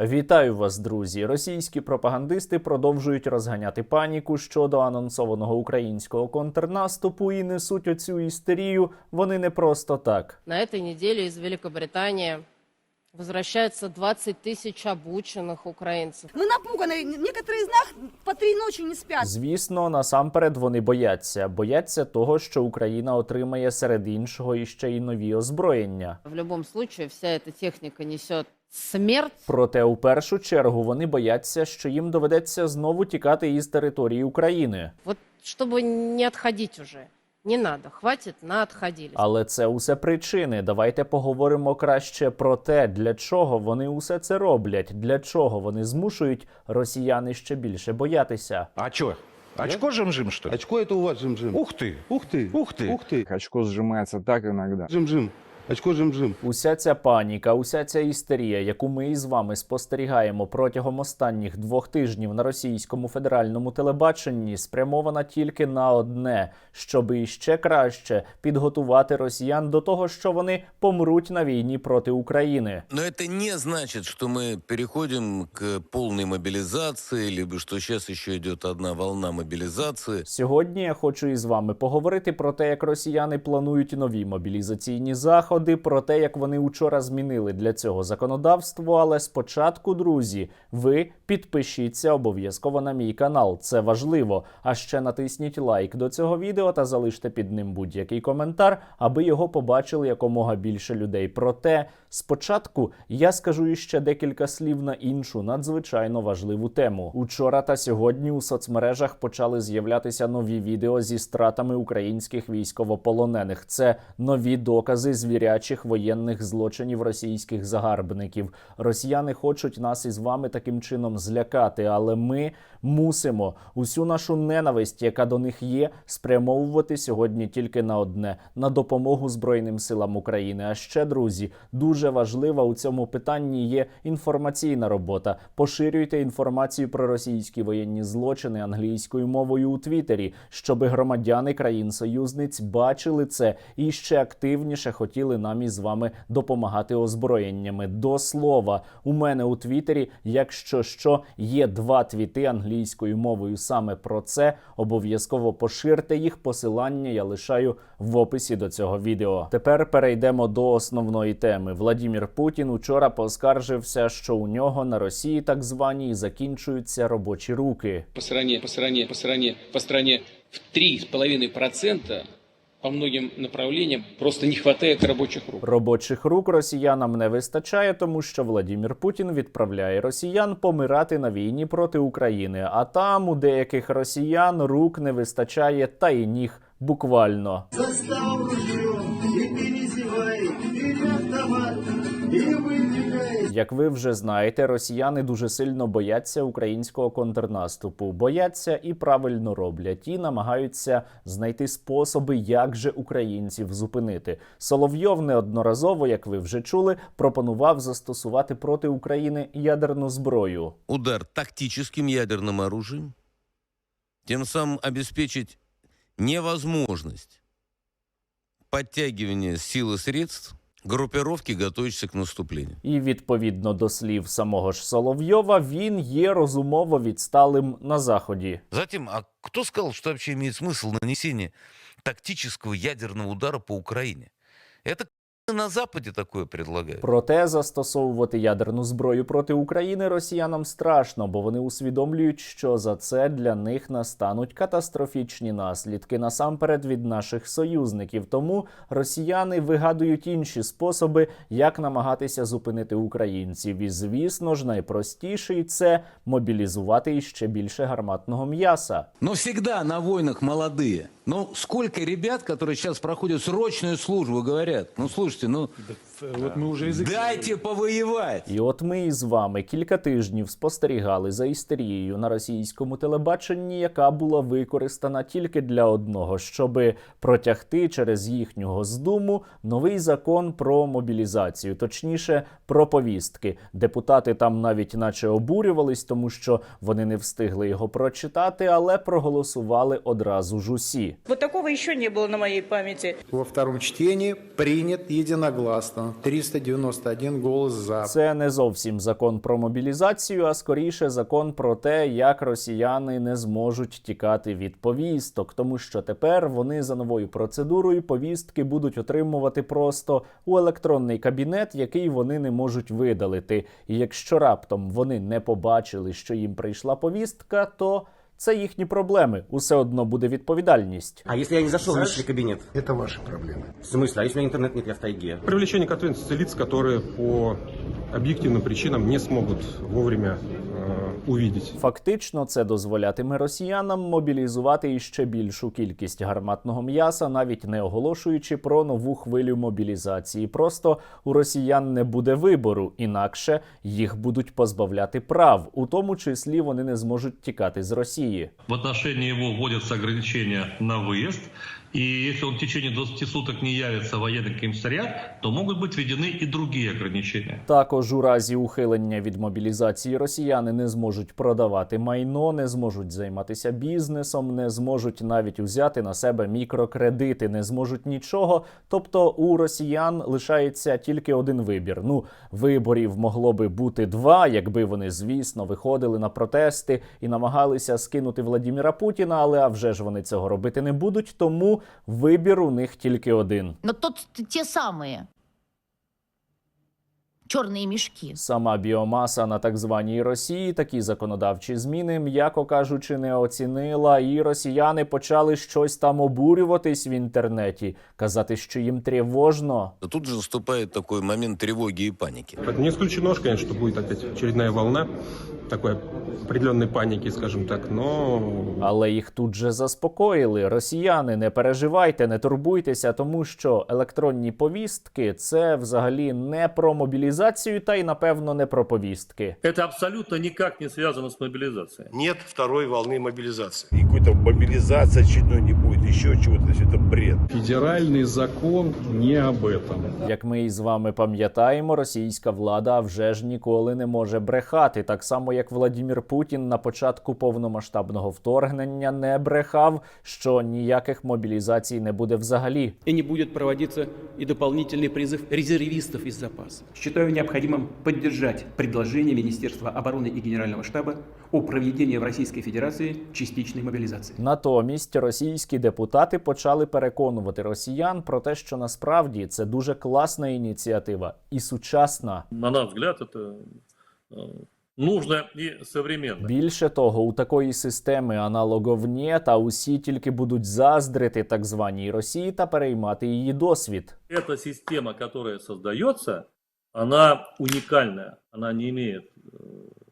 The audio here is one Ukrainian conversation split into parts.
Вітаю вас, друзі! Російські пропагандисти продовжують розганяти паніку щодо анонсованого українського контрнаступу і несуть оцю істерію. Вони не просто так. На цій неділі з Великобритании возвращается 20 тысяч обученных украинцев. Мы напуганы. Некоторые из нас по три ночи не спят. Звісно, насамперед вони бояться. Бояться того, що Україна отримає серед іншого іще й нові озброєння. В любом случае, вся эта техника несет смерть. Проте, у першу чергу, вони бояться, що їм доведеться знову тікати із території України. Вот чтобы не отходить уже. Не надо, хватит, наотходились. Але це усе причини. Давайте поговоримо краще про те, для чого вони усе це роблять, для чого вони змушують росіяни ще більше боятися. А чё? Очко жим-жим, что ли? Очко это у вас жим-жим. Ух ты! Ух ты. Ух ты. Ух ты. Очко сжимается так иногда. Жим-жим. Очко жим-жим. Уся ця паніка, уся ця істерія, яку ми із вами спостерігаємо протягом останніх двох тижнів на російському федеральному телебаченні, спрямована тільки на одне, щоб іще краще підготувати росіян до того, що вони помруть на війні проти України. Но это не значит, что мы переходим к полной мобилизации, либо что сейчас еще идет одна волна мобилизации. Сьогодні я хочу із вами поговорити про те, як росіяни планують нові мобілізаційні заходи, про те, як вони учора змінили для цього законодавство. Але спочатку, друзі, ви підпишіться обов'язково на мій канал. Це важливо. А ще натисніть лайк до цього відео та залиште під ним будь-який коментар, аби його побачили якомога більше людей. Проте спочатку я скажу іще декілька слів на іншу надзвичайно важливу тему. Учора та сьогодні у соцмережах почали з'являтися нові відео зі стратами українських військовополонених. Це нові докази звірячих воєнних злочинів російських загарбників. Росіяни хочуть нас із вами таким чином злякати, але ми мусимо усю нашу ненависть, яка до них є, спрямовувати сьогодні тільки на одне на допомогу Збройним силам України. А ще друзі, дуже важлива у цьому питанні є інформаційна робота. Поширюйте інформацію про російські воєнні злочини англійською мовою у Твіттері, щоб громадяни країн-союзниць бачили це і ще активніше хотіли нам із вами допомагати озброєннями. До слова, у мене у Твіттері, якщо що, є два твіти англійською мовою саме про це. Обов'язково поширте їх. Посилання я лишаю в описі до цього відео. Тепер перейдемо до основної теми. Владімір Путін учора поскаржився, що у нього на Росії так званій закінчуються робочі руки. по стране, по стране, по стране, по стране в 3,5% по многим направлениям просто не хватает рабочих рук. Робочих рук росіянам не вистачає, тому що Владімір Путін відправляє росіян помирати на війні проти України. А там у деяких росіян рук не вистачає та й ніг буквально. Як ви вже знаєте, росіяни дуже сильно бояться українського контрнаступу, бояться і правильно роблять, і намагаються знайти способи, як же українців зупинити. Соловйов неодноразово, як ви вже чули, пропонував застосувати проти України ядерну зброю. Удар тактическим ядерным оружием, тем самым обеспечить невозможность подтягивания сил и средств группировки, готуються к наступленню. І відповідно до слів самого ж Соловйова, він є розумово відсталим на заході. Затім, а хто сказав, що взагалі має смисл нанесення тактичного ядерного удару по Украине? На Западе такое предлагают. Проте застосовувати ядерну зброю проти України росіянам страшно, бо вони усвідомлюють, що за це для них настануть катастрофічні наслідки насамперед від наших союзників. Тому росіяни вигадують інші способи, як намагатися зупинити українців. І звісно ж, найпростіший це мобілізувати іще більше гарматного м'яса. Но всегда на войнах молодые. Ну, сколько ребят, которые сейчас проходят срочную службу, говорят, ну, слушайте, ну, Вот мы уже язык... дайте повоевать. І от ми із вами кілька тижнів спостерігали за істерією на російському телебаченні, яка була використана тільки для одного, щоби протягти через їхню госдуму новий закон про мобілізацію, точніше про повістки. Депутати там навіть наче обурювались, тому що вони не встигли його прочитати, але проголосували одразу ж усі. Вот такого еще не было на моей памяти. во втором чтении принят единогласно. э, 391 голос за. Це не зовсім закон про мобілізацію, а скоріше закон про те, як росіяни не зможуть тікати від повісток, тому що тепер вони за новою процедурою повістки будуть отримувати просто у електронний кабінет, який вони не можуть видалити. І якщо раптом вони не побачили, що їм прийшла повістка, то це їхні проблеми. Усе одно буде відповідальність. А если я не зашел в личный кабинет? Это ваши проблемы. В смысле? А если у меня интернет нет, я в тайге? Привлечение к ответственности лиц, которые по объективным причинам не смогут вовремя э, увидеть. Фактично, це дозволятиме росіянам мобілізувати іще більшу кількість гарматного м'яса, навіть не оголошуючи про нову хвилю мобілізації. Просто у росіян не буде вибору, інакше їх будуть позбавляти прав, у тому числі вони не зможуть тікати з Росії. В отношении его вводятся ограничения на выезд. И если он в течение 20 суток не явится в военный комиссариат, то могут быть введены и другие ограничения. Також у разі ухилення від мобілізації росіяни не зможуть продавати майно, не зможуть займатися бізнесом, не зможуть навіть узяти на себе мікрокредити, не зможуть нічого. Тобто у росіян лишається тільки один вибір. Ну, виборів могло би бути два, якби вони, звісно, виходили на протести і намагалися скинути Владіміра Путіна, але а вже ж вони цього робити не будуть. Тому вибір у них тільки один. Но тот, те самые черные мешки. Сама біомаса на так званій Росії такі законодавчі зміни, м'яко кажучи, не оцінила, і росіяни почали щось там обурюватись в інтернеті, казати, що їм тривожно. Тут же наступает такой момент тревоги и паники. Поэтому не исключено, ж, конечно, что будет опять очередная волна такой определенной паники, скажем так, но Але їх тут же заспокоїли. Росіяни, не переживайте, не турбуйтеся, тому що електронні повістки це взагалі не про мобілізацію, та й напевно не про повістки. Это абсолютно никак не связано с мобилизацией. Нет второй волны мобилизации. И какой-то мобилизация очередной не будет, еще чего-то. То есть это бред. федеральный закон не об этом. Як ми із вами пам'ятаємо, російська влада вже ж ніколи не може брехати, так само як Владімір Путін на початку повномасштабного вторгнення не брехав, що ніяких мобілізацій не буде взагалі. И не будет проводиться и дополнительный призыв резервистов из запаса. Считаю необходимым поддержать предложение Министерства обороны и Генерального штаба о проведении в Российской Федерации частичной мобилизации. Натомість російські депутати почали переконувати росіян про те, що насправді це дуже класна ініціатива і сучасна. На наш взгляд, это э, нужно и современно. Більше того, у такої системи аналогов нет, а усі тільки будуть заздрити так званій Росії та переймати її досвід. Эта система, которая создается, она уникальная. Она не имеет э,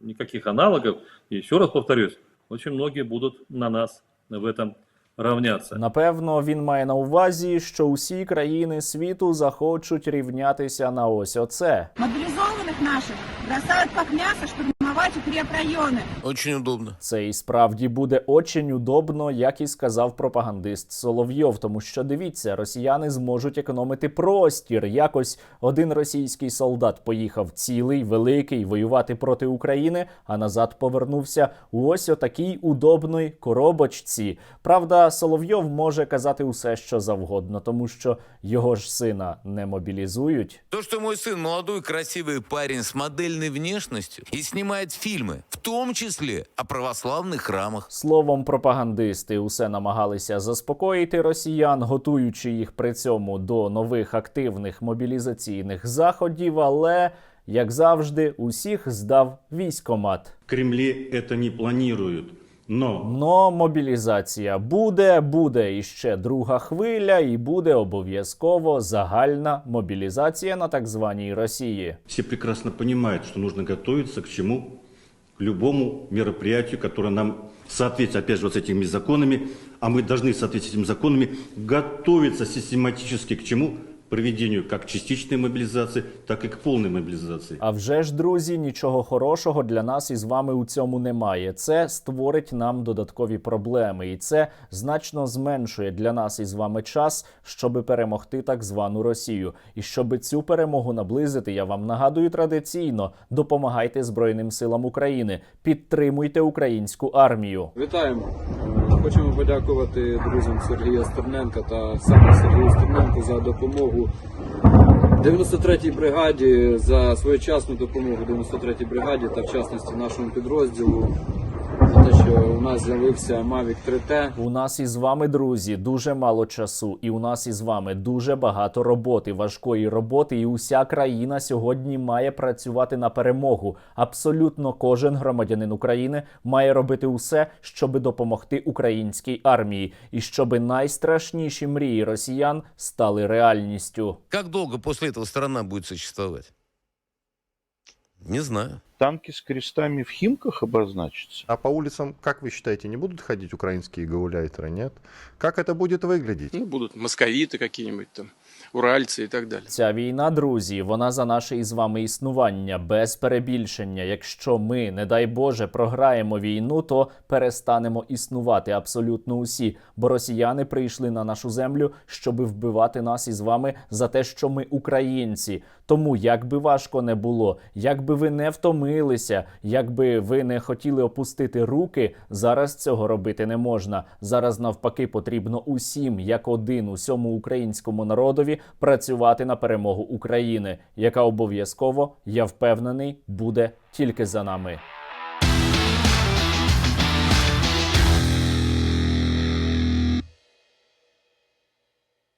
никаких аналогов. И еще раз повторюсь, очень многие будут на нас в этом равняться. Напевно, він має на увазі, що усі країни світу захочуть рівнятися на ось оце. Мобилизованных наших бросают как мясо штурмовать укрепрайоны. Очень удобно. Це і справді буде очень удобно, як і сказав пропагандист Соловйов. Тому що дивіться, росіяни зможуть економити простір. Якось один російський солдат поїхав цілий, великий воювати проти України, а назад повернувся у ось отакій удобної коробочці. Правда, Соловйов може казати усе, що завгодно, тому що його ж сина не мобілізують. То, что мой сын молодой красивый парень с модельной внешностью и снимает фильмы, в том числе о православных храмах. Словом, пропагандисти усе намагалися заспокоїти росіян, готуючи їх при цьому до нових активних мобілізаційних заходів. Але як завжди, усіх здав військомат. В Кремле это не планируют. Но Но мобілізація буде, буде іще друга хвиля, і буде обов'язково загальна мобілізація на так званій Росії. все прекрасно понимают, что нужно готовиться к чему? К любому мероприятию, которое нам соответствует, опять же, вот с этими законами, а мы должны в соответствии с этими законами готовиться систематически к чему? Проведению как частичной мобилизации, так и к полной мобилизации. А вже ж, друзі, нічого хорошого для нас із вами у цьому немає. Це створить нам додаткові проблеми, і це значно зменшує для нас із вами час, щоби перемогти так звану Росію. І щоби цю перемогу наблизити, я вам нагадую традиційно: допомагайте Збройним силам України, підтримуйте українську армію. Вітаємо. Хочемо подякувати друзям Сергія Стерненка та саме Сергію Стерненку за допомогу 93-й бригаді за своєчасну допомогу 93-й бригаді та в частності нашому підрозділу. Те, що у нас з'явився Mavic 3T. У нас із вами, друзі, дуже мало часу, і у нас із вами дуже багато роботи, важкої роботи. І уся країна сьогодні має працювати на перемогу. Абсолютно кожен громадянин України має робити усе, щоби допомогти українській армії, і щоби найстрашніші мрії росіян стали реальністю. Как долго после этого страна будет существовать? Не знаю. Танки с крестами в Химках обозначатся? А по улицам, как вы считаете, не будут ходить украинские гауляйтеры, нет? Как это будет выглядеть? Ну, будут московиты какие-нибудь там, уральцы и так далее. Ця війна, друзі, вона за наше із вами існування без перебільшення. Якщо ми, не дай Боже, програємо війну, то перестанемо існувати абсолютно усі. Бо росіяни прийшли на нашу землю, щоби вбивати нас із вами за те, що ми українці. Тому як би важко не було, як би ви не втомилися, як би ви не хотіли опустити руки, зараз цього робити не можна. Зараз навпаки потрібно усім, як один, усьому українському народові працювати на перемогу України, яка обов'язково, я впевнений, буде тільки за нами.